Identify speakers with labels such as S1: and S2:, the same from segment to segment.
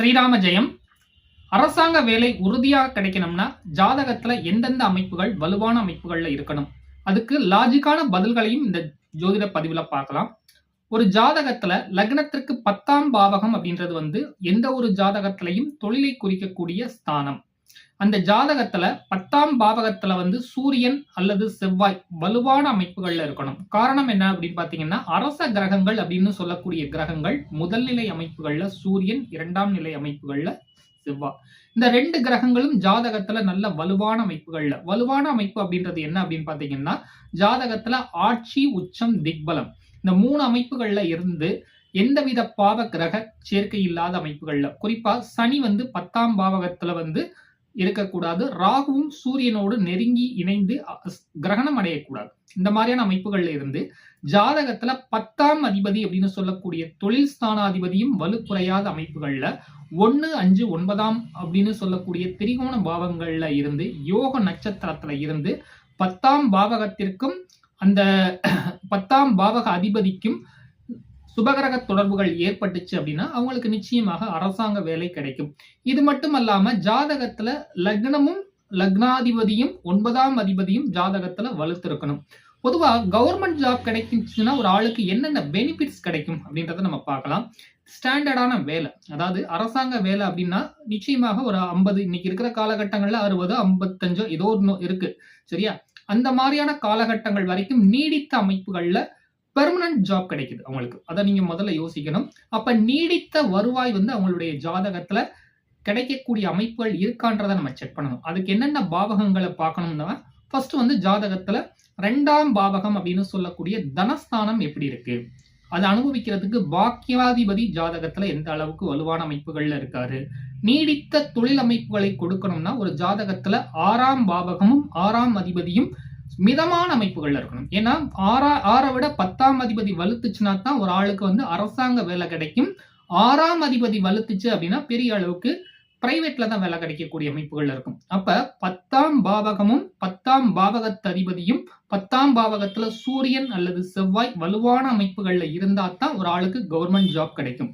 S1: ஸ்ரீராம ஜெயம் அரசாங்க வேலை உறுதியாக கிடைக்கணும்னா ஜாதகத்துல எந்தெந்த அமைப்புகள் வலுவான அமைப்புகள்ல இருக்கணும். அதுக்கு லாஜிக்கான பதில்களையும் இந்த ஜோதிட பதிவுல பார்க்கலாம். ஒரு ஜாதகத்துல லக்னத்திற்கு பத்தாம் பாவகம் அப்படின்றது வந்து எந்த ஒரு ஜாதகத்திலையும் தொழிலை குறிக்கக்கூடிய ஸ்தானம். அந்த ஜாதகத்துல பத்தாம் பாவகத்துல வந்து சூரியன் அல்லது செவ்வாய் வலுவான அமைப்புகள்ல இருக்கணும். காரணம் என்ன அப்படின்னு பாத்தீங்கன்னா அரச கிரகங்கள் அப்படின்னு சொல்லக்கூடிய கிரகங்கள் முதல் நிலை அமைப்புகள்ல சூரியன் இரண்டாம் நிலை அமைப்புகள்ல செவ்வாய். இந்த ரெண்டு கிரகங்களும் ஜாதகத்துல நல்ல வலுவான அமைப்புகள்ல. வலுவான அமைப்பு அப்படின்றது என்ன அப்படின்னு பாத்தீங்கன்னா ஜாதகத்துல ஆட்சி உச்சம் திக்பலம். இந்த மூணு அமைப்புகள்ல இருந்து எந்தவித பாவ கிரக சேர்க்கை இல்லாத அமைப்புகள்ல. குறிப்பா சனி வந்து பத்தாம் பாவகத்துல வந்து இருக்கக்கூடாது. ராகுவும் சூரியனோடு நெருங்கி இணைந்து கிரகணம் அடையக்கூடாது. இந்த மாதிரியான அமைப்புகள்ல இருந்து ஜாதகத்துல பத்தாம் அதிபதி அப்படின்னு சொல்லக்கூடிய தொழில் ஸ்தானாதிபதியும் வலுக்குறையாத அமைப்புகள்ல ஒன்னு அஞ்சு ஒன்பதாம் அப்படின்னு சொல்லக்கூடிய திரிகோண பாவங்கள்ல இருந்து யோக நட்சத்திரத்துல இருந்து பத்தாம் பாவகத்திற்கும் அந்த பத்தாம் பாவக அதிபதிக்கும் சுபகிரக தொடர்புகள் ஏற்பட்டுச்சு அப்படின்னா அவங்களுக்கு நிச்சயமாக அரசாங்க வேலை கிடைக்கும். இது மட்டும் அல்லாம ஜாதகத்துல லக்னமும் லக்னாதிபதியும் ஒன்பதாம் அதிபதியும் ஜாதகத்துல வலுத்திருக்கணும். பொதுவா கவர்மெண்ட் ஜாப் கிடைக்குச்சுன்னா ஒரு ஆளுக்கு என்னென்ன பெனிஃபிட்ஸ் கிடைக்கும் அப்படின்றத நம்ம பார்க்கலாம். ஸ்டாண்டர்டான வேலை அதாவது அரசாங்க வேலை அப்படின்னா நிச்சயமாக ஒரு ஐம்பது இன்னைக்கு இருக்கிற காலகட்டங்கள்ல அறுபது ஐம்பத்தஞ்சோ ஏதோ ஒன்று இருக்கு சரியா? அந்த மாதிரியான காலகட்டங்கள் வரைக்கும் நீடித்த அமைப்புகள்ல பெர்மனன்ட் ஜாப் கிடைக்குது அவங்களுக்கு. அதை நீங்க முதல்ல யோசிக்கணும். அப்ப நீடித்த வருவாய் வந்து அவங்களுடைய ஜாதகத்துல கிடைக்கக்கூடிய அமைப்புகள் இருக்கான்றதை நம்ம செக் பண்ணணும். அதுக்கு என்னென்ன பாவகங்களை பார்க்கணும்னா ஃபர்ஸ்ட் வந்து ஜாதகத்துல ரெண்டாம் பாவகம் அப்படின்னு சொல்லக்கூடிய தனஸ்தானம் எப்படி இருக்கு? அதை அனுபவிக்கிறதுக்கு பாக்கியாதிபதி ஜாதகத்துல எந்த அளவுக்கு வலுவான அமைப்புகள்ல இருக்காரு? நீடித்த தொழில் அமைப்புகளை கொடுக்கணும்னா ஒரு ஜாதகத்துல ஆறாம் பாவகமும் ஆறாம் அதிபதியும் மிதமான அமைப்புகள்ல இருக்கணும். ஏன்னா ஆறா ஆறை விட பத்தாம் அதிபதி வலுத்துச்சுன்னா தான் ஒரு ஆளுக்கு வந்து அரசாங்க வேலை கிடைக்கும். ஆறாம் அதிபதி வலுத்துச்சு அப்படின்னா பெரிய அளவுக்கு பிரைவேட்ல தான் வேலை கிடைக்கக்கூடிய அமைப்புகள் இருக்கும். அப்ப பத்தாம் பாவகமும் பத்தாம் பாவகத்து அதிபதியும் பத்தாம் பாவகத்துல சூரியன் அல்லது செவ்வாய் வலுவான அமைப்புகள்ல இருந்தா தான் ஒரு ஆளுக்கு கவர்மெண்ட் ஜாப் கிடைக்கும்.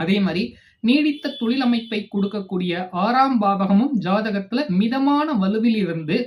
S1: அதே மாதிரி நீடித்த தொழில் அமைப்பை கொடுக்கக்கூடிய ஆறாம் பாவகமும் ஜாதகத்துல மிதமான வலுவில் இருந்து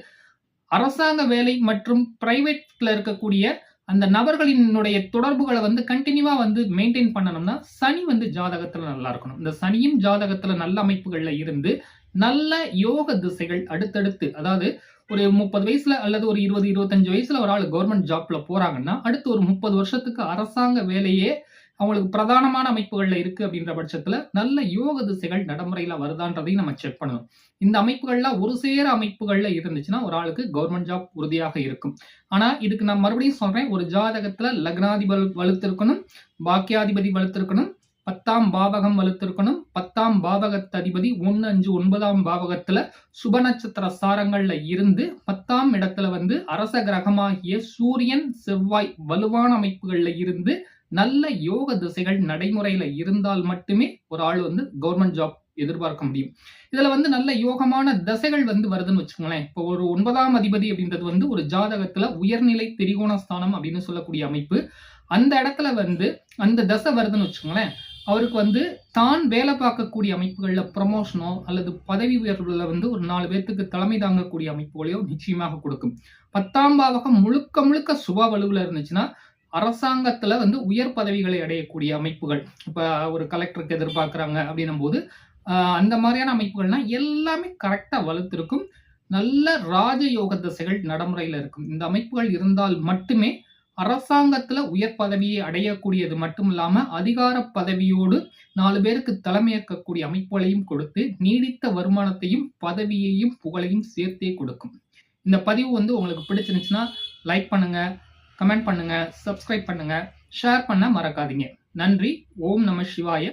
S1: அரசாங்க வேலை மற்றும் பிரைவேட்ல இருக்கக்கூடிய அந்த நபர்களினுடைய தொடர்புகளை வந்து கண்டினியூவா வந்து மெயின்டைன் பண்ணணும்னா சனி வந்து ஜாதகத்துல நல்லா இருக்கணும். இந்த சனியும் ஜாதகத்துல நல்ல அமைப்புகள்ல இருந்து நல்ல யோக திசைகள் அடுத்தடுத்து அதாவது ஒரு முப்பது வயசுல அல்லது ஒரு இருபது இருபத்தஞ்சு வயசுல ஒரு ஆள் கவர்மெண்ட் ஜாப்ல போறாங்கன்னா அடுத்து ஒரு முப்பது வருஷத்துக்கு அரசாங்க வேலையே அவங்களுக்கு பிரதானமான அமைப்புகள்ல இருக்கு அப்படின்ற பட்சத்துல நல்ல யோக திசைகள் நடைமுறையில வருதான்றதையும் நம்ம செக் பண்ணணும். இந்த அமைப்புகள்லாம் ஒரு சேர அமைப்புகள்ல இருந்துச்சுன்னா ஒரு ஆளுக்கு கவர்மெண்ட் ஜாப் உறுதியாக இருக்கும். ஆனா இதுக்கு நான் மறுபடியும் சொல்றேன் ஒரு ஜாதகத்துல லக்னாதிபதி வலுத்திருக்கணும் பாக்கியாதிபதி வலுத்திருக்கணும் பத்தாம் பாவகம் வலுத்திருக்கணும் பத்தாம் பாவகத்து அதிபதி அஞ்சு ஒன்பதாம் பாவகத்துல சுப நட்சத்திர சாரங்கள்ல இருந்து பத்தாம் இடத்துல வந்து அரச கிரகமாகிய சூரியன் செவ்வாய் வலுவான அமைப்புகள்ல இருந்து நல்ல யோக திசைகள் நடைமுறையில இருந்தால் மட்டுமே ஒரு ஆள் வந்து கவர்மெண்ட் ஜாப் எதிர்பார்க்க முடியும். இதுல வந்து நல்ல யோகமான தசைகள் வந்து வருதுன்னு வச்சுக்கோங்களேன். இப்போ ஒரு ஒன்பதாம் அதிபதி அப்படின்றது வந்து ஒரு ஜாதகத்துல உயர்நிலை திரிகோண ஸ்தானம் அப்படின்னு சொல்லக்கூடிய அமைப்பு. அந்த இடத்துல வந்து அந்த தசை வருதுன்னு வச்சுக்கோங்களேன். அவருக்கு வந்து தான் வேலை பார்க்கக்கூடிய அமைப்புகளில் ப்ரமோஷனோ அல்லது பதவி உயர்வுல வந்து ஒரு நாலு பேர்த்துக்கு தலைமை தாங்கக்கூடிய அமைப்புகளையோ நிச்சயமாக கொடுக்கும். பத்தாம் பாவகம் முழுக்க முழுக்க சுப வலுவில் இருந்துச்சுன்னா அரசாங்கத்துல வந்து உயர் பதவிகளை அடையக்கூடிய அமைப்புகள். இப்ப ஒரு கலெக்டருக்கு எதிர்பார்க்கிறாங்க அப்படின்னும் போது அந்த மாதிரியான அமைப்புகள்னா எல்லாமே கரெக்டா வலுத்திருக்கும் நல்ல ராஜயோக திசைகள் நடைமுறையில இருக்கும். இந்த அமைப்புகள் இருந்தால் மட்டுமே அரசாங்கத்துல உயர் பதவியை அடையக்கூடியது மட்டும் இல்லாம அதிகார பதவியோடு நாலு பேருக்கு தலைமையேற்கக்கூடிய அமைப்புகளையும் கொடுத்து நீடித்த வருமானத்தையும் பதவியையும் புகழையும் சேர்த்தே கொடுக்கும். இந்த பதிவு வந்து உங்களுக்கு பிடிச்சிருந்துச்சுன்னா லைக் பண்ணுங்க. கமெண்ட் பண்ணுங்க சப்ஸ்கிரைப் பண்ணுங்க ஷேர் பண்ண மறக்காதீங்க. நன்றி ஓம் நம சிவாய.